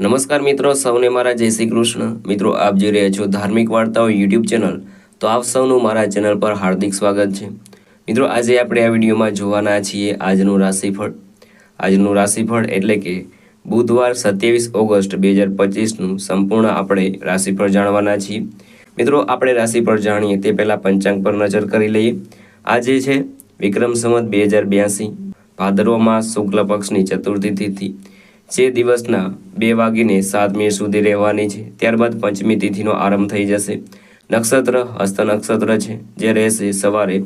નમસ્કાર મિત્રો, સૌને મારા જય શ્રી કૃષ્ણ. મિત્રો, આપ જોઈ રહ્યા છો ધાર્મિક વાર્તાઓ યુટ્યુબ ચેનલ. તો આપ સૌનું મારા ચેનલ પર હાર્દિક સ્વાગત છે. મિત્રો, આજે આપણે આ વિડીયોમાં જોવાના છીએ આજનું રાશિફળ. આજનું રાશિફળ એટલે કે બુધવાર સત્યાવીસ ઓગસ્ટ બે હજાર પચીસનું સંપૂર્ણ આપણે રાશિફળ જાણવાના છીએ. મિત્રો, આપણે રાશિફળ જાણીએ તે પહેલાં પંચાંગ પર નજર કરી લઈએ. આજે છે, વિક્રમ સંવત બે હજાર બ્યાસી. ભાદરવામાં શુક્લ પક્ષની ચતુર્થી તિથિ. જે દિવસના બે વાગીને સાત મિનિટ સુધી રહેવાની છે, ત્યારબાદ પંચમી તિથિનો આરંભ થઈ જશે. નક્ષત્ર હસ્ત નક્ષત્ર છે, જે રહેશે સવારે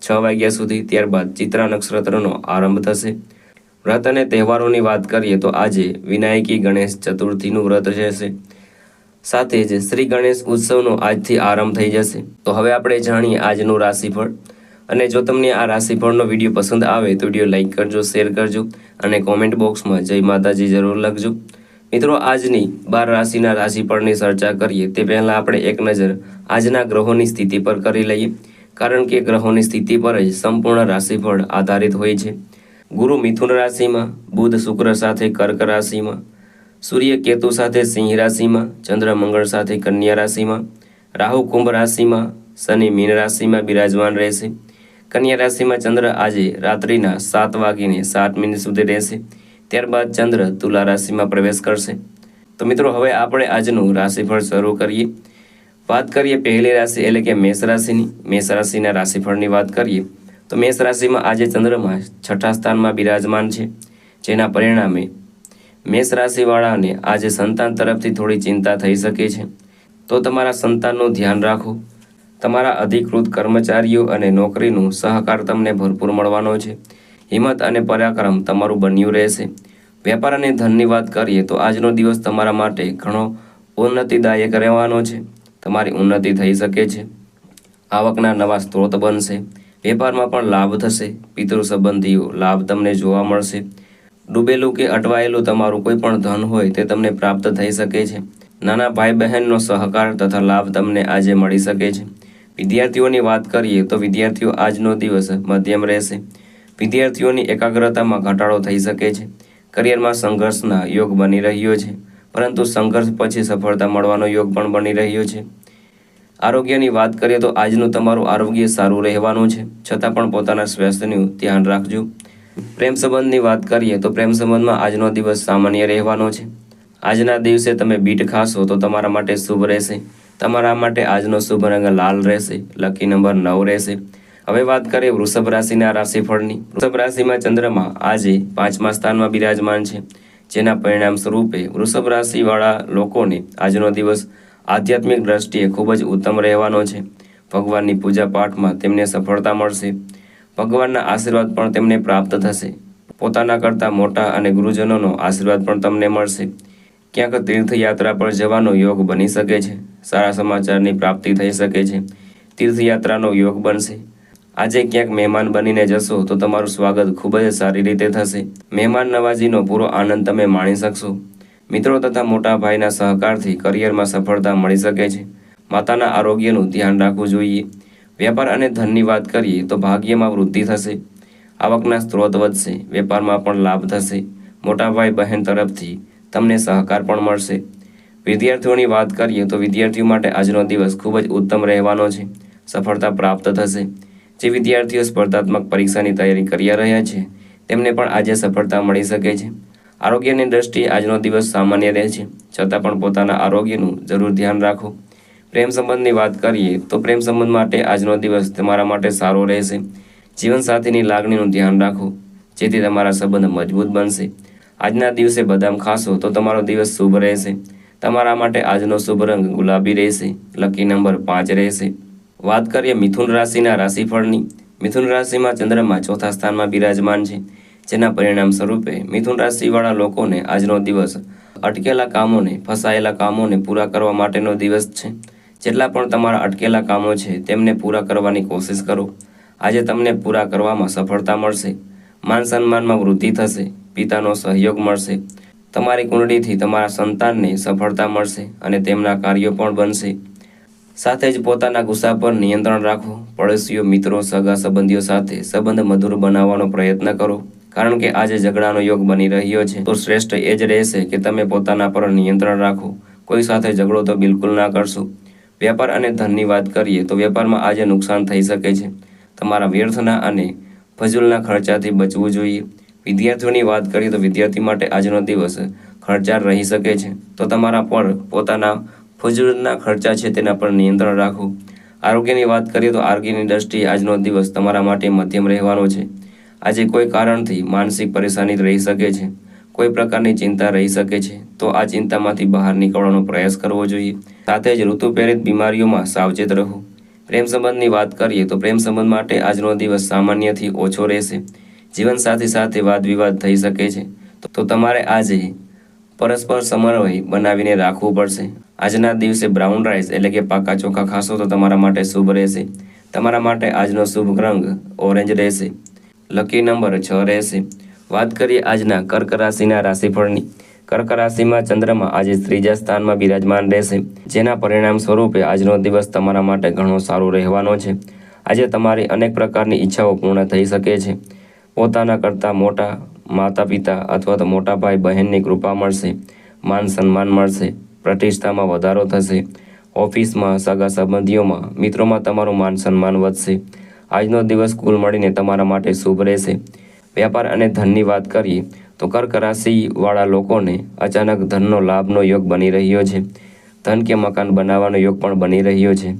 છ વાગ્યા સુધી, ત્યારબાદ ચિત્રા નક્ષત્રનો આરંભ થશે. વ્રત અને તહેવારોની વાત કરીએ તો આજે વિનાયકી ગણેશ ચતુર્થીનું વ્રત રહેશે. સાથે જ શ્રી ગણેશ ઉત્સવનો આજથી આરંભ થઈ જશે. તો હવે આપણે જાણીએ આજનું રાશિફળ. અને જો તમને આ રાશિફળનો વીડિયો પસંદ આવે તો વીડિયો લાઇક કરજો, શેર કરજો અને કોમેન્ટ બોક્સમાં જય માતાજી જરૂર લખજો. મિત્રો, આજની બાર રાશિના રાશિફળની ચર્ચા કરીએ તે પહેલાં આપણે એક નજર આજના ગ્રહોની સ્થિતિ પર કરી લઈએ. કારણ કે ગ્રહોની સ્થિતિ પર જ સંપૂર્ણ રાશિફળ આધારિત હોય છે. ગુરુ મિથુન રાશિમાં, બુધ શુક્ર સાથે કર્ક રાશિમાં, સૂર્ય કેતુ સાથે સિંહ રાશિમાં, ચંદ્ર મંગળ સાથે કન્યા રાશિમાં, રાહુ કુંભ રાશિમાં, શનિ મીન રાશિમાં બિરાજમાન રહેશે. કન્યા રાશિમાં ચંદ્ર આજે રાત્રિના સાત વાગીને સાત મિનિટ સુધી રહેશે. ત્યારબાદ ચંદ્ર તુલા રાશિમાં પ્રવેશ કરશે. તો મિત્રો, હવે આપણે આજનું રાશિફળ શરૂ કરીએ. વાત કરીએ પહેલી રાશિ એટલે કે મેષ રાશિની. મેષ રાશિના રાશિફળની વાત કરીએ તો મેષ રાશિમાં આજે ચંદ્રમાં છઠ્ઠા સ્થાનમાં બિરાજમાન છે, જેના પરિણામે મેષ રાશિવાળાને આજે સંતાન તરફથી થોડી ચિંતા થઈ શકે છે. તો તમારા સંતાનનું ધ્યાન રાખો. તમારા અધિકૃત કર્મચારીઓ અને નોકરીનું સહકાર તમને ભરપૂર મળવાનો છે. હિંમત અને પરાક્રમ તમારું બન્યું રહેશે. વેપાર અને ધનની વાત કરીએ તો આજનો દિવસ તમારા માટે ઘણો ઉન્નતિદાયક રહેવાનો છે. તમારી ઉન્નતિ થઈ શકે છે. આવકના નવા સ્ત્રોત બનશે. વેપારમાં પણ લાભ થશે. પિતૃ સંબંધીઓ લાભ તમને જોવા મળશે. ડૂબેલું કે અટવાયેલું તમારું કોઈ પણ ધન હોય તે તમને પ્રાપ્ત થઈ શકે છે. નાના ભાઈ બહેનનો સહકાર તથા લાભ તમને આજે મળી શકે છે. વિદ્યાર્થીઓની વાત કરીએ તો વિદ્યાર્થીઓ આજનો દિવસ મધ્યમ રહેશે. વિદ્યાર્થીઓની એકાગ્રતામાં ઘટાડો થઈ શકે છે. કરિયરમાં સંઘર્ષના યોગ બની રહ્યો છે, પરંતુ સંઘર્ષ પછી સફળતા મળવાનો યોગ પણ બની રહ્યો છે. આરોગ્યની વાત કરીએ તો આજનું તમારું આરોગ્ય સારું રહેવાનું છે, છતાં પણ પોતાના સ્વાસ્થ્યનું ધ્યાન રાખજો. પ્રેમ સંબંધની વાત કરીએ તો પ્રેમ સંબંધમાં આજનો દિવસ સામાન્ય રહેવાનો છે. આજના દિવસે તમે બીટ ખાશો તો તમારા માટે શુભ રહેશે. તમારા માટે આજનો શુભ રંગ લાલ રહેશે, લકી નંબર નવ રહેશે. હવે વાત કરીએ વૃષભ રાશિના રાશિફળની. વૃષભ રાશિમાં ચંદ્રમાં આજે પાંચમા સ્થાનમાં બિરાજમાન છે. જેના પરિણામ સ્વરૂપે વૃષભ રાશિવાળા લોકોને આજનો દિવસ આધ્યાત્મિક દ્રષ્ટિએ ખૂબ જ ઉત્તમ રહેવાનો છે. ભગવાનની પૂજા પાઠમાં તેમને સફળતા મળશે. ભગવાનના આશીર્વાદ પણ તેમને પ્રાપ્ત થશે. પોતાના કરતાં મોટા અને ગુરુજનોનો આશીર્વાદ પણ તમને મળશે. ક્યાંક તીર્થયાત્રા પર જવાનો યોગ બની શકે છે. સારા સમાચારની પ્રાપ્તિ થઈ શકે છે. તીર્થયાત્રાનો યોગ બનશે. આજે ક્યાંક મહેમાન બનીને જશો તો તમારું સ્વાગત ખૂબ જ સારી રીતે થશે. મહેમાન નવાજીનો પૂરો આનંદ તમે માણી શકશો. મિત્રો તથા મોટા ભાઈના સહકારથી કરિયરમાં સફળતા મળી શકે છે. માતાના આરોગ્યનું ધ્યાન રાખવું જોઈએ. વેપાર અને ધનની વાત કરીએ તો ભાગ્યમાં વૃદ્ધિ થશે. આવકના સ્ત્રોત વધશે, વેપારમાં પણ લાભ થશે. મોટા ભાઈ બહેન તરફથી તમને સહકાર પણ મળશે. વિદ્યાર્થીઓની વાત કરીએ તો વિદ્યાર્થીઓ માટે આજનો દિવસ ખૂબ જ ઉત્તમ રહેવાનો છે. સફળતા પ્રાપ્ત થશે. જે વિદ્યાર્થીઓ સ્પર્ધાત્મક પરીક્ષાની તૈયારી કરી રહ્યા છે, તેમને પણ આજે સફળતા મળી શકે છે. આરોગ્યની દ્રષ્ટિએ આજનો દિવસ સામાન્ય રહે છે. છતાં પણ પોતાના આરોગ્યનું જરૂર ધ્યાન રાખો. પ્રેમ સંબંધની વાત કરીએ તો પ્રેમ સંબંધ માટે આજનો દિવસ તમારા માટે સારો રહેશે. જીવનસાથીની લાગણીનું ધ્યાન રાખો, જેથી તમારા સંબંધ મજબૂત બનશે. આજના દિવસે બદામ ખાશો તો તમારો દિવસ શુભ રહેશે. તમારા માટે આજનો શુભ રંગ ગુલાબી રહેશે, લકી નંબર પાંચ રહેશે. વાત કરીએ મિથુન રાશિના રાશિફળની. મિથુન રાશિમાં ચંદ્રમાં ચોથા સ્થાનમાં બિરાજમાન છે, જેના પરિણામ સ્વરૂપે મિથુન રાશિવાળા લોકોને આજનો દિવસ અટકેલા કામોને, ફસાયેલા કામોને પૂરા કરવા માટેનો દિવસ છે. જેટલા પણ તમારા અટકેલા કામો છે, તેમને પૂરા કરવાની કોશિશ કરો. આજે તમને પૂરા કરવામાં સફળતા મળશે. માન સન્માનમાં વૃદ્ધિ થશે, પિતાનો સહયોગ મળશે. તમારી કુંડળીથી તમારા સંતાનને સફળતા મળશે અને તેમના કાર્યો પણ બનશે. સાથે જ પોતાના ગુસ્સા પર નિયંત્રણ રાખો. પડોશીઓ, મિત્રો, સગા સંબંધીઓ સાથે સંબંધ મધુર બનાવવાનો પ્રયત્ન કરો. કારણ કે આજે ઝઘડાનો યોગ બની રહ્યો છે. તો શ્રેષ્ઠ એ જ રહેશે કે તમે પોતાના પર નિયંત્રણ રાખો. કોઈ સાથે ઝઘડો તો બિલકુલ ના કરશો. વેપાર અને ધનની વાત કરીએ તો વેપારમાં આજે નુકસાન થઈ શકે છે. તમારા વ્યર્થના અને ફજુલના ખર્ચાથી બચવું જોઈએ. વિદ્યાર્થીઓની વાત કરીએ તો વિદ્યાર્થી માટે આજનો દિવસ ખર્ચાળ રહી શકે છે. તો તમારા પર પોતાના ફજૂલના ખર્ચા છે તેના પર નિયંત્રણ રાખો. આરોગ્યની વાત કરીએ તો આરોગ્યની દ્રષ્ટિએ આજનો દિવસ તમારા માટે મધ્યમ રહેવાનો છે. આજે કોઈ કારણથી માનસિક પરેશાની રહી શકે છે. કોઈ પ્રકારની ચિંતા રહી શકે છે. તો આ ચિંતામાંથી બહાર નીકળવાનો પ્રયાસ કરવો જોઈએ. સાથે જ ઋતુ પ્રેરિત બીમારીઓમાં સાવચેત રહો. પ્રેમ સંબંધની વાત કરીએ તો પ્રેમ સંબંધ માટે આજનો દિવસ સામાન્યથી ઓછો રહેશે. જીવનસાથી સાથે વાદ વિવાદ થઈ શકે છે, તો તમારે આજે પરસ્પર સમન્વય બનાવીને રાખવું પડશે. આજના દિવસે બ્રાઉન રાઈસ એટલે કે પાકા ચોખા ખાશો તો તમારા માટે શુભ રહેશે. તમારા માટે આજનો શુભ રંગ ઓરેન્જ રહેશે. લકી નંબર છ રહેશે. વાત કરીએ આજના કર્ક રાશિના રાશિફળની. કર્ક રાશિમાં ચંદ્રમાં આજે ત્રીજા સ્થાનમાં બિરાજમાન રહેશે, જેના પરિણામ સ્વરૂપે આજનો દિવસ તમારા માટે ઘણો સારો રહેવાનો છે. આજે તમારી અનેક પ્રકારની ઈચ્છાઓ પૂર્ણ થઈ શકે છે. પોતાના કરતાં મોટા માતા પિતા અથવા તો મોટા ભાઈ બહેનની કૃપા મળશે, માન સન્માન મળશે, પ્રતિષ્ઠામાં વધારો થશે, ઓફિસમાં સગા સંબંધીઓમાં, મિત્રોમાં તમારું માન સન્માન વધશે. આજનો દિવસ કુલ મળીને તમારા માટે શુભ રહેશે. વ્યાપાર અને ધનની વાત કરીએ, તો કર્ક રાશિવાળા લોકોને અચાનક ધનનો લાભનો યોગ બની રહ્યો છે. ધન કે મકાન બનાવવાનો યોગ પણ બની રહ્યો છે.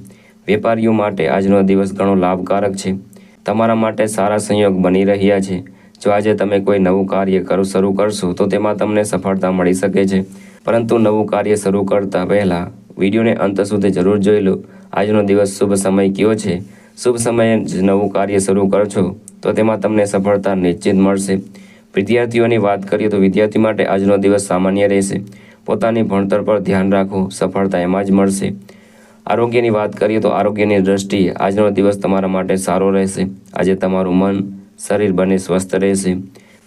વેપારીઓ માટે આજનો દિવસ ઘણો લાભકારક છે. તમારા માટે સારા સંયોગ બની રહ્યા છે. જો આજે તમે કોઈ નવું કાર્ય કરો, શરૂ કરશો, તો તેમાં તમને સફળતા મળી શકે છે. પરંતુ નવું કાર્ય શરૂ કરતા પહેલાં વિડીયોને અંત સુધી જરૂર જોઈ લો. આજનો દિવસ શુભ સમય કયો છે? શુભ સમયે જ નવું કાર્ય શરૂ કરશો, તો તેમાં તમને સફળતા નિશ્ચિત મળશે. વિદ્યાર્થીઓની વાત કરીએ તો વિદ્યાર્થી માટે આજનો દિવસ સામાન્ય રહેશે. પોતાની ભણતર પર ધ્યાન રાખો, સફળતા એમાં જ મળશે. આરોગ્યની વાત કરીએ તો આરોગ્યની દ્રષ્ટિએ આજનો દિવસ તમારા માટે સારો રહેશે. આજે તમારું મન, શરીર બંને સ્વસ્થ રહેશે.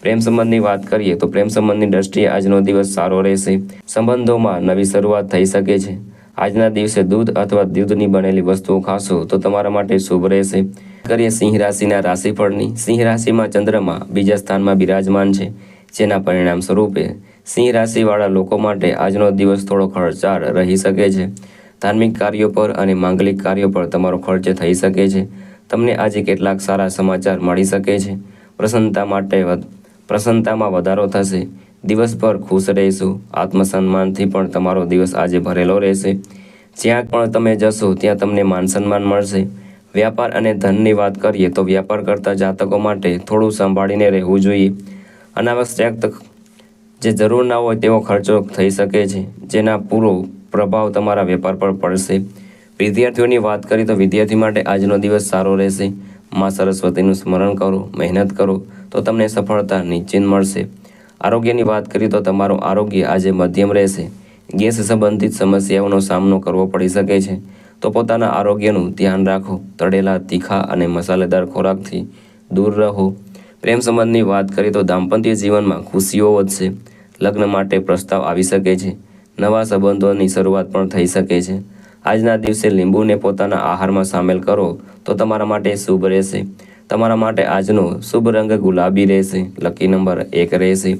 પ્રેમ સંબંધની વાત કરીએ તો પ્રેમ સંબંધની દ્રષ્ટિએ આજનો દિવસ સારો રહેશે. સંબંધોમાં નવી શરૂઆત થઈ શકે છે. આજના દિવસે દૂધ અથવા દૂધની બનેલી વસ્તુઓ ખાશો તો તમારા માટે શુભ રહેશે. કરીએ સિંહ રાશિના રાશિફળની. સિંહ રાશિમાં ચંદ્રમાં બીજા સ્થાનમાં બિરાજમાન છે, જેના પરિણામ સ્વરૂપે સિંહ રાશિવાળા લોકો માટે આજનો દિવસ થોડો ખર્ચાળ રહી શકે છે. ધાર્મિક કાર્યો પર અને માંગલિક કાર્યો પર તમારો ખર્ચ થઈ શકે છે. તમને આજે કેટલાક સારા સમાચાર મળી શકે છે. પ્રસન્નતા માટે પ્રસન્નતામાં વધારો થશે. દિવસભર ખુશ રહેશો. આત્મસન્માનથી પણ તમારો દિવસ આજે ભરેલો રહેશે. જ્યાં પણ તમે જશો, ત્યાં તમને માન સન્માન મળશે. વ્યાપાર અને ધનની વાત કરીએ તો વ્યાપાર કરતા જાતકો માટે થોડું સંભાળીને રહેવું જોઈએ. અનાવશ્યક જે જરૂર ના હોય તેવો ખર્ચો થઈ શકે છે, જેના પૂરો પ્રભાવ તમારા વેપાર પર પડશે. વિદ્યાર્થીઓની વાત કરીએ તો વિદ્યાર્થી માટે આજનો દિવસ સારો રહેશે. મા સરસ્વતીનું સ્મરણ કરો, મહેનત કરો, તો તમને સફળતા નિશ્ચિત મળશે. આરોગ્યની વાત કરીએ તો તમારું આરોગ્ય આજે મધ્યમ રહેશે. ગેસ સંબંધિત સમસ્યાઓનો સામનો કરવો પડી શકે છે. તો પોતાના આરોગ્યનું ધ્યાન રાખો. તળેલા તીખા અને મસાલેદાર ખોરાકથી દૂર રહો. પ્રેમ સંબંધની વાત કરીએ તો દાંપત્ય જીવનમાં ખુશીઓ વધશે. લગ્ન માટે પ્રસ્તાવ આવી શકે છે. નવા સંબંધોની શરૂઆત પણ થઈ શકે છે. આજના દિવસે લીંબુને પોતાના આહારમાં સામેલ કરો તો તમારા માટે શુભ રહેશે. તમારા માટે આજનો શુભ રંગ ગુલાબી રહેશે. લકી નંબર એક રહેશે.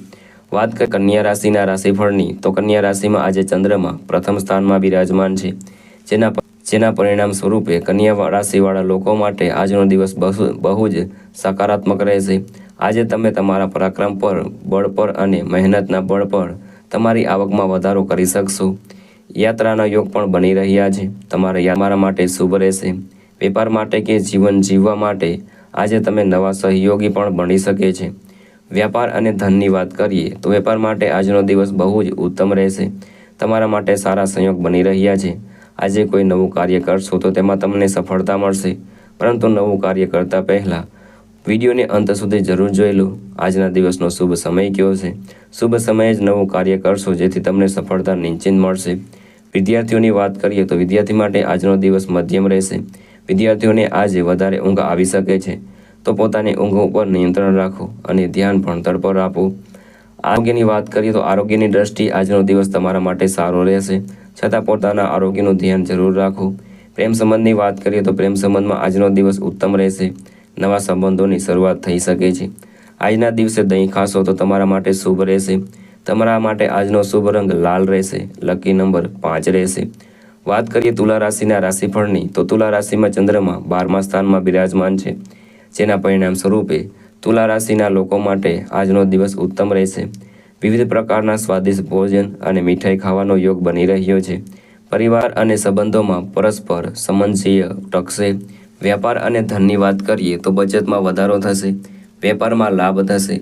વાત કર કન્યા રાશિના રાશિફળની, તો કન્યા રાશિમાં આજે ચંદ્રમાં પ્રથમ સ્થાનમાં બિરાજમાન છે. જેના જેના પરિણામ સ્વરૂપે કન્યા રાશિવાળા લોકો માટે આજનો દિવસ બહુ બહુ જ સકારાત્મક રહેશે. આજે તમે તમારા પરાક્રમ પર, બળ પર અને મહેનતના બળ પર તમારી આવકમાં વધારો કરી શકશો. યાત્રાના યોગ પણ બની રહ્યા છે. તમારે તમારા માટે શુભ રહેશે. વેપાર માટે કે જીવન જીવવા માટે આજે તમે નવા સહયોગી પણ બની શકે છે. વ્યાપાર અને ધનની વાત કરીએ તો વેપાર માટે આજનો દિવસ બહુ જ ઉત્તમ રહેશે. તમારા માટે સારા સંયોગ બની રહ્યા છે. આજે કોઈ નવું કાર્ય કરશો તો તેમાં તમને સફળતા મળશે. પરંતુ નવું કાર્ય કરતાં પહેલાં વિડીયોને અંત સુધી જરૂર જોઈ લો. આજના દિવસનો શુભ સમય કયો છે? શુભ સમયે જ નવું કાર્ય કરશો, જેથી તમને સફળતા નિશ્ચિત મળશે. વિદ્યાર્થીઓની વાત કરીએ તો વિદ્યાર્થી માટે આજનો દિવસ મધ્યમ રહેશે. વિદ્યાર્થીઓને આજે વધારે ઊંઘ આવી શકે છે. તો પોતાની ઊંઘ ઉપર નિયંત્રણ રાખો અને ધ્યાન ભણતર પર આપો. આરોગ્યની વાત કરીએ તો આરોગ્યની દ્રષ્ટિ આજનો દિવસ તમારા માટે સારો રહેશે. છતાં પોતાના આરોગ્યનું ધ્યાન જરૂર રાખો. પ્રેમ સંબંધની વાત કરીએ તો પ્રેમ સંબંધમાં આજનો દિવસ ઉત્તમ રહેશે. નવા સંબંધોની શરૂઆત થઈ શકે છે. આજના દિવસે દહીં ખાશો તો તમારા માટે શુભ રહેશે. તમારા માટે આજનો શુભ રંગ લાલ રહેશે. લકી નંબર પાંચ રહેશે. વાત કરીએ તુલા રાશિના રાશિફળની, તો તુલા રાશિમાં ચંદ્રમા બારમા સ્થાનમાં બિરાજમાન છે. જેના પરિણામ સ્વરૂપે તુલા રાશિના લોકો માટે આજનો દિવસ ઉત્તમ રહેશે. વિવિધ પ્રકારના સ્વાદિષ્ટ ભોજન અને મીઠાઈ ખાવાનો યોગ બની રહ્યો છે. પરિવાર અને સંબંધોમાં પરસ્પર સમન્વય ટકશે. વ્યાપાર અને ધનની વાત કરીએ તો બચતમાં વધારો થશે, વેપારમાં લાભ થશે,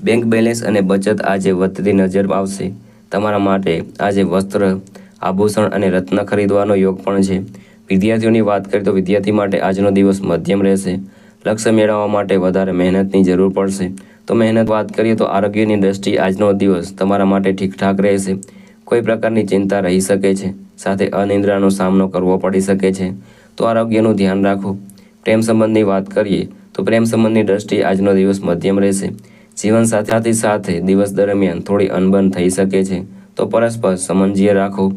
બેંક બેલેન્સ અને બચત આજે વધતી નજર આવશે. તમારા માટે આજે વસ્ત્ર, આભૂષણ અને રત્ન ખરીદવાનો યોગ પણ છે. વિદ્યાર્થીઓની વાત કરીએ તો વિદ્યાર્થી માટે આજનો દિવસ મધ્યમ રહેશે. લક્ષ્ય મેળવવા માટે વધારે મહેનતની જરૂર પડશે. તો મહેનત વાત કરીએ તો આરોગ્યની દ્રષ્ટિએ આજનો દિવસ તમારા માટે ઠીકઠાક રહેશે. કોઈ પ્રકારની ચિંતા રહી શકે છે. સાથે અનિદ્રાનો સામનો કરવો પડી શકે છે. તો આરોગ્યનું ધ્યાન રાખો. પ્રેમ સંબંધની વાત કરીએ, તો પ્રેમ સંબંધની દ્રષ્ટિએ આજનો દિવસ મધ્યમ રહેશે. જીવન સાથે સાથે દિવસ દરમિયાન થોડી અનબન થઈ શકે છે. તો પરસ્પર સમંજ્ય રાખો.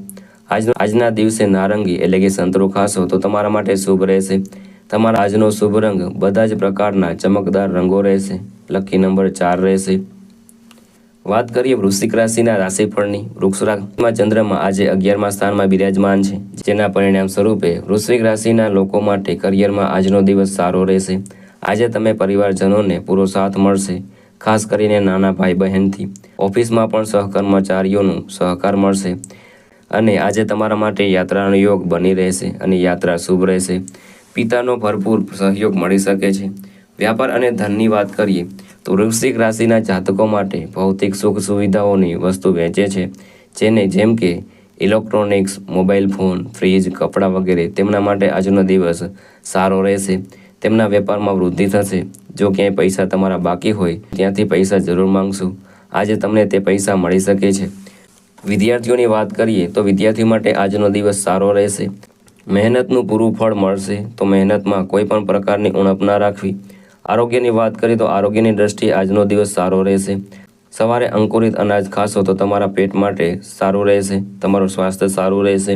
આજનો આજના દિવસે નારંગી એટલે કે સંતરું ખાશો તો તમારા માટે શુભ રહેશે. તમારા આજનો શુભ રંગ બધા જ પ્રકારના ચમકદાર રંગો રહેશે. લકી નંબર ચાર રહેશે. વાત કરીએ વૃશ્ચિક રાશિના રાશિફળની. વૃક્ષ રાશિમાં ચંદ્રમાં આજે અગિયારમા સ્થાનમાં બિરાજમાન છે, જેના પરિણામ સ્વરૂપે વૃશ્ચિક રાશિના લોકો માટે કરિયરમાં આજનો દિવસ સારો રહેશે. આજે તમે પરિવારજનોને પૂરો સાથ મળશે, ખાસ કરીને નાના ભાઈ બહેનથી ઓફિસમાં પણ સહકર્મચારીઓનું સહકાર મળશે અને આજે તમારા માટે યાત્રાનો યોગ બની રહેશે અને યાત્રા શુભ રહેશે. પિતાનો ભરપૂર સહયોગ મળી શકે છે. વ્યાપાર અને ધનની વાત કરીએ વૃશ્ચિક રાશિના જાતકો માટે ભૌતિક સુખ સુવિધાઓની વસ્તુ વેચે છે, જેને જેમ કે ઇલેક્ટ્રોનિક્સ, મોબાઈલ ફોન, ફ્રીજ, કપડાં વગેરે તેમના માટે આજનો દિવસ સારો રહેશે. તેમના વેપારમાં વૃદ્ધિ થશે. જો ક્યાંય પૈસા તમારા બાકી હોય, ત્યાંથી પૈસા જરૂર માંગશું. આજે તમને તે પૈસા મળી શકે છે. વિદ્યાર્થીઓની વાત કરીએ તો વિદ્યાર્થી માટે આજનો દિવસ સારો રહેશે. મહેનતનું પૂરું ફળ મળશે, તો મહેનતમાં કોઈ પણ પ્રકારની ઉણપ ના રાખવી. આરોગ્યની વાત કરીએ તો આરોગ્યની દ્રષ્ટિએ આજનો દિવસ સારો રહેશે. સવારે અંકુરિત અનાજ ખાશો તો તમારા પેટ માટે સારું રહેશે, તમારું સ્વાસ્થ્ય સારું રહેશે.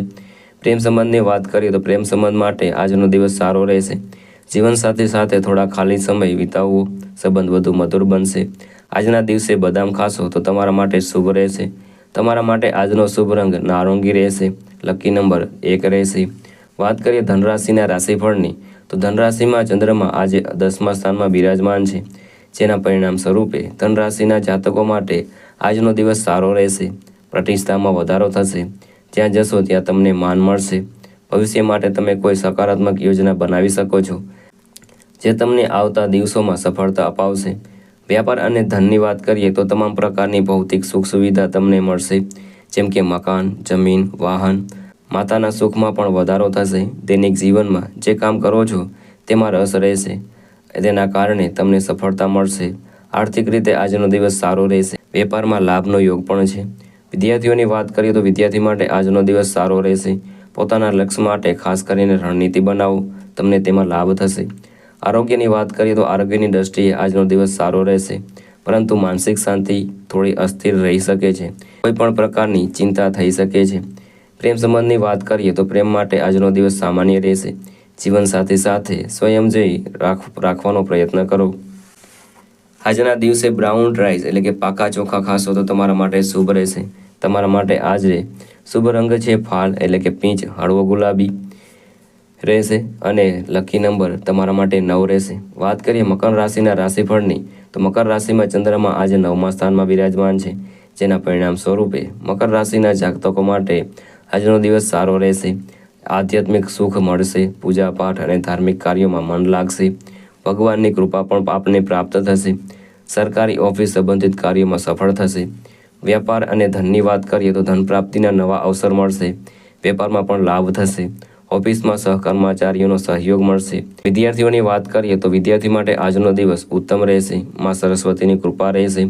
પ્રેમ સંબંધની વાત કરીએ તો પ્રેમ સંબંધ માટે આજનો દિવસ સારો રહેશે. જીવન સાથે સાથે થોડા ખાલી સમય વિતાવવો, સંબંધ વધુ મધુર બનશે. આજના દિવસે બદામ ખાશો તો તમારા માટે શુભ રહેશે. તમારા માટે આજનો શુભ રંગ નારંગી રહેશે. લકી નંબર એક રહેશે. વાત કરીએ ધનરાશિના રાશિફળની. તો ધનરાશિમાં ચંદ્રમાં આજે દસમા સ્થાનમાં બિરાજમાન છે. જેના પરિણામ સ્વરૂપે ધનરાશિના જાતકો માટે આજનો દિવસ સારો રહેશે. પ્રતિષ્ઠામાં વધારો થશે. જ્યાં જશો ત્યાં તમને માન મળશે. ભવિષ્ય માટે તમે કોઈ સકારાત્મક યોજના બનાવી શકો છો, જે તમને આવતા દિવસોમાં સફળતા અપાવશે. વ્યાપાર અને ધનની વાત કરીએ તો તમામ પ્રકારની ભૌતિક સુખ સુવિધા તમને મળશે, જેમ કે મકાન, જમીન, વાહન માતાના સુખમાં પણ વધારો થશે. દૈનિક જીવનમાં જે કામ કરો છો, તેમાં રસ રહેશે. તેના કારણે તમને સફળતા મળશે. આર્થિક રીતે આજનો દિવસ સારો રહેશે. વેપારમાં લાભનો યોગ પણ છે. વિદ્યાર્થીઓની વાત કરીએ તો વિદ્યાર્થી માટે આજનો દિવસ સારો રહેશે. પોતાના લક્ષ્ય માટે ખાસ કરીને રણનીતિ બનાવો. તમને તેમાં લાભ થશે. આરોગ્યની વાત કરીએ તો આરોગ્યની દ્રષ્ટિએ આજનો દિવસ સારો રહેશે. પરંતુ માનસિક શાંતિ થોડી અસ્થિર રહી શકે છે. કોઈ પણ પ્રકારની ચિંતા થઈ શકે છે. પ્રેમ સંબંધની વાત કરીએ તો પ્રેમ માટે આજનો દિવસ સામાન્ય રહેશે. જીવન સાથે સાથે સ્વયં જઈ રાખ, રાખવાનો પ્રયત્ન કરો. આજના દિવસે બ્રાઉન રાઈસ એટલે કે પાકા ચોખા ખાશો તો તમારા માટે શુભ રહેશે. તમારા માટે આજે શુભ રંગ છે ફાલ એટલે કે પીંચ, હળવો ગુલાબી રહેશે અને લકી નંબર તમારા માટે નવ રહેશે. વાત કરીએ મકર રાશિના રાશિફળની, તો મકર રાશિમાં ચંદ્રમાં આજે નવમા સ્થાનમાં બિરાજમાન છે. જેના પરિણામ સ્વરૂપે મકર રાશિના જાતકો માટે આજનો દિવસ સારો રહેશે. આધ્યાત્મિક સુખ મળશે પૂજા પાઠ અને ધાર્મિક કાર્યોમાં મન લાગશે. ભગવાનની કૃપા પણ આપને પ્રાપ્ત થશે. સરકારી ઓફિસ સંબંધિત કાર્યોમાં સફળ થશે. વ્યાપાર અને ધનની વાત કરીએ તો ધન પ્રાપ્તિના નવા અવસર મળશે. વેપારમાં પણ લાભ થશે. ઓફિસમાં સહકર્મચારીઓનો સહયોગ મળશે. વિદ્યાર્થીઓની વાત કરીએ તો વિદ્યાર્થી માટે આજનો દિવસ ઉત્તમ રહેશે. માં સરસ્વતીની કૃપા રહેશે.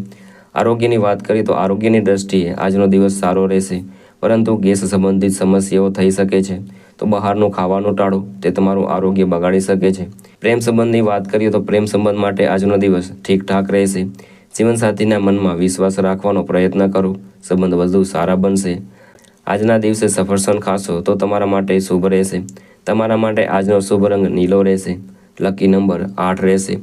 આરોગ્યની વાત કરીએ તો આરોગ્યની દ્રષ્ટિએ આજનો દિવસ સારો રહેશે. પરંતુ ગેસ સંબંધિત સમસ્યાઓ થઈ શકે છે. તો બહારનું ખાવાનું ટાળો, તે તમારું આરોગ્ય બગાડી શકે છે. પ્રેમ સંબંધની વાત કરીએ તો પ્રેમ સંબંધ માટે આજનો દિવસ ઠીકઠાક રહેશે. જીવનસાથીના મનમાં વિશ્વાસ રાખવાનો પ્રયત્ન કરો. સંબંધ વધુ સારા બનશે. આજના દિવસે સફરસન ખાશો તો તમારા માટે શુભ રહેશે. તમારા માટે આજનો શુભ રંગ નીલો રહેશે. લકી નંબર આઠ રહેશે.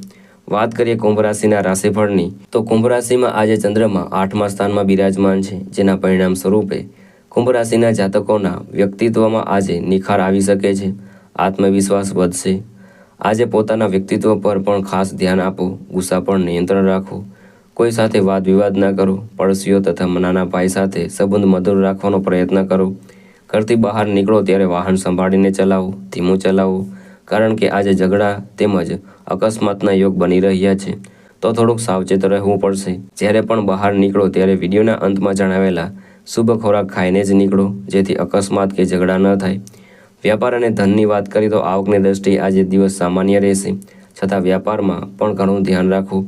વાત કરીએ કુંભ રાશિના રાશિફળની, તો કુંભ રાશિમાં આજે ચંદ્રમાં આઠમા સ્થાનમાં બિરાજમાન છે, જેના પરિણામ સ્વરૂપે કુંભ રાશિના જાતકોના વ્યક્તિત્વમાં આજે નિખાર આવી શકે છે. આત્મવિશ્વાસ વધશે. આજે પોતાના વ્યક્તિત્વ પર પણ ખાસ ધ્યાન આપો. ગુસ્સા પર નિયંત્રણ રાખો. કોઈ સાથે વાદ વિવાદ ના કરો. પડોશીઓ તથા નાના ભાઈ સાથે સંબંધ મધુર રાખવાનો પ્રયત્ન કરો. ઘરથી બહાર નીકળો ત્યારે વાહન સંભાળીને ચલાવો. ધીમું ચલાવો. કારણ કે આજે ઝઘડા તેમજ અકસ્માતના યોગ બની રહ્યા છે. તો થોડુંક સાવચેત રહેવું પડશે. જ્યારે પણ બહાર નીકળો ત્યારે વિડીયોના અંતમાં જણાવેલા શુભ ખોરાક ખાઈને જ નીકળો, જેથી અકસ્માત કે ઝઘડા ન થાય. વ્યાપાર અને ધનની વાત કરીએ તો આવકની દ્રષ્ટિએ આજે દિવસ સામાન્ય રહેશે, છતાં વ્યાપારમાં પણ ઘણું ધ્યાન રાખવું.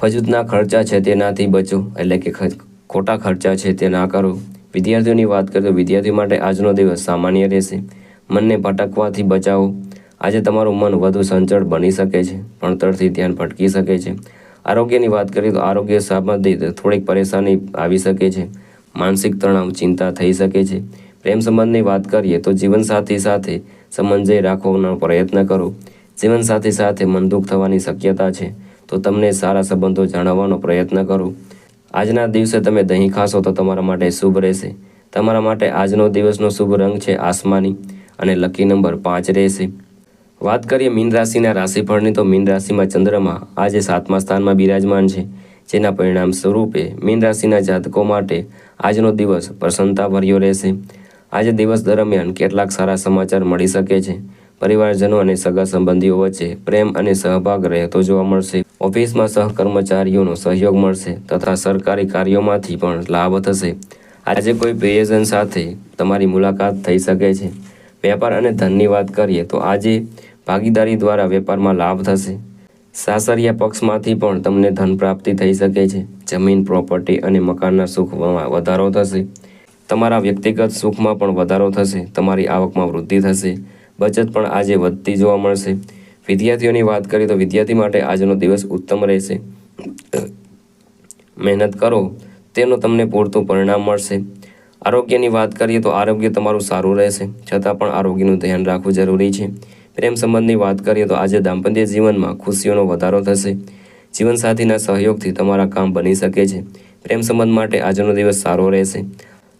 ફજૂતના ખર્ચા છે તેનાથી બચો, એટલે કે ખોટા ખર્ચા છે તે ના કરો. વિદ્યાર્થીઓની વાત કરીએ તો વિદ્યાર્થીઓ માટે આજનો દિવસ સામાન્ય રહેશે. મનને ભટકવાથી બચાવો. આજે તમારું મન વધુ સંચળ બની શકે છે, ભણતરથી ધ્યાન ભટકી શકે છે. આરોગ્યની વાત કરીએ તો આરોગ્ય સંબંધિત થોડીક પરેશાની આવી શકે છે. માનસિક તણાવ, ચિંતા થઈ શકે છે. પ્રેમ સંબંધની વાત કરીએ તો જીવનસાથી સાથે સમંજય રાખવાનો પ્રયત્ન કરો. જીવનસાથી સાથે મનદુખ થવાની શક્યતા છે. તો તમને સારા સંબંધો જાણવાનો પ્રયત્ન કરો. આજના દિવસે તમે દહીં ખાશો તો તમારા માટે શુભ રહેશે. તમારા માટે આજનો દિવસનો શુભ રંગ છે આસમાની અને લકી નંબર પાંચ રહેશે. વાત કરીએ મીન રાશિના રાશિફળની, તો મીન રાશિમાં ચંદ્રમાં આજે સાતમા સ્થાનમાં બિરાજમાન છે, જેના પરિણામ સ્વરૂપે મીન રાશિના જાતકો માટે આજનો દિવસ પ્રસન્નતાભર્યો રહેશે. આજે દિવસ દરમિયાન કેટલાક સારા સમાચાર મળી શકે છે. પરિવારજનો અને સગા સંબંધીઓ વચ્ચે પ્રેમ અને સહભાગ રહેતો જોવા મળશે. ઓફિસમાં સહકર્મચારીઓનો સહયોગ મળશે તથા સરકારી કાર્યોમાંથી પણ લાભ થશે. આજે કોઈ પ્રિયજન સાથે તમારી મુલાકાત થઈ શકે છે. વેપાર અને ધનની વાત કરીએ, તો આજે ભાગીદારી દ્વારા વેપારમાં લાભ થશે. સાસરિયા પક્ષમાંથી પણ તમને ધન પ્રાપ્તિ થઈ શકે છે. જમીન, પ્રોપર્ટી અને મકાનના સુખમાં વધારો થશે. તમારા વ્યક્તિગત સુખમાં પણ વધારો થશે. તમારી આવકમાં વૃદ્ધિ થશે. બચત પણ આજે વધતી જોવા મળશે. વિદ્યાર્થીઓની વાત કરીએ તો વિદ્યાર્થી માટે આજનો દિવસ ઉત્તમ રહેશે. મહેનત કરો. તેનું તમને પૂરતું પરિણામ મળશે. આરોગ્યની વાત કરીએ તો આરોગ્ય તમારું સારું રહેશે. છતાં પણ આરોગ્યનું ધ્યાન રાખવું જરૂરી છે. પ્રેમ સંબંધની વાત કરીએ તો આજે દાંપત્ય જીવનમાં ખુશીઓનો વધારો થશે. જીવનસાથીના સહયોગથી તમારા કામ બની શકે છે. પ્રેમ સંબંધ માટે આજનો દિવસ સારો રહેશે.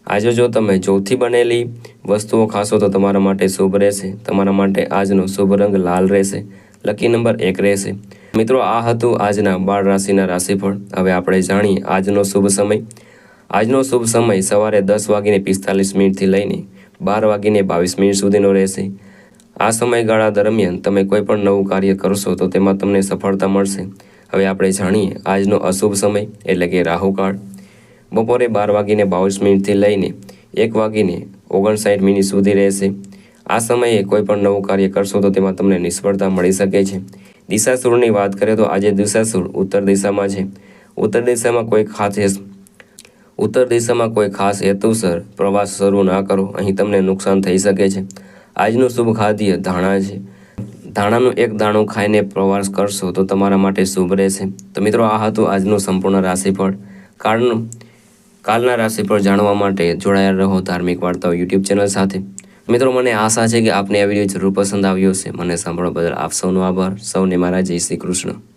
આજે જો તમે ચોથી બનેલી વસ્તુઓ ખાશો તો તમારા માટે શુભ રહેશે. તમારા માટે આજનો શુભ રંગ લાલ રહેશે. લકી નંબર એક રહેશે. મિત્રો, આ હતું આજના બાળ રાશિના રાશિફળ. હવે આપણે જાણીએ આજનો શુભ સમય. આજનો શુભ સમય સવારે દસ વાગીને પિસ્તાલીસ મિનિટથી લઈને બાર વાગીને બાવીસ મિનિટ સુધીનો રહેશે. આ સમયગાળા દરમિયાન તમે કોઈ પણ નવું કાર્ય કરશો તો તેમાં તમને સફળતા મળશે. હવે આપણે જાણીએ આજનો અશુભ સમય એટલે કે રાહુકાળ. બપોરે બાર વાગીને બાવીસ મિનિટથી લઈને એક વાગીને ઓગણસાઠ મિનિટ સુધી રહેશે. આ સમયે કોઈ પણ નવું કાર્ય કરશો તો તેમાં તમને નિષ્ફળતા મળી શકે છે. દિશાસુરની વાત કરીએ તો આજે દિશાસુર ઉત્તર દિશામાં છે. ઉત્તર દિશામાં કોઈ ખાસ ઉત્તર દિશામાં કોઈ ખાસ હેતુસર પ્રવાસ શરૂ ના કરો. અહીં તમને નુકસાન થઈ શકે છે. આજનું શુભ ખાદ્ય ધાણા છે. ધાણાનું એક દાણું ખાઈને પ્રવાસ કરશો તો તમારા માટે શુભ રહેશે. તો મિત્રો, આ હતું આજનું સંપૂર્ણ રાશિફળ. કાળનું કાલના રાશિફળ જાણવા માટે જોડાયેલ રહો ધાર્મિક વાર્તાઓ યુટ્યુબ ચેનલ સાથે. મિત્રો, મને આશા છે કે આપને આ વીડિયો જરૂર પસંદ આવ્યો હશે. મને સાંભળવા બદલ આપ સૌનો આભાર. સૌને મારા જય શ્રી કૃષ્ણ.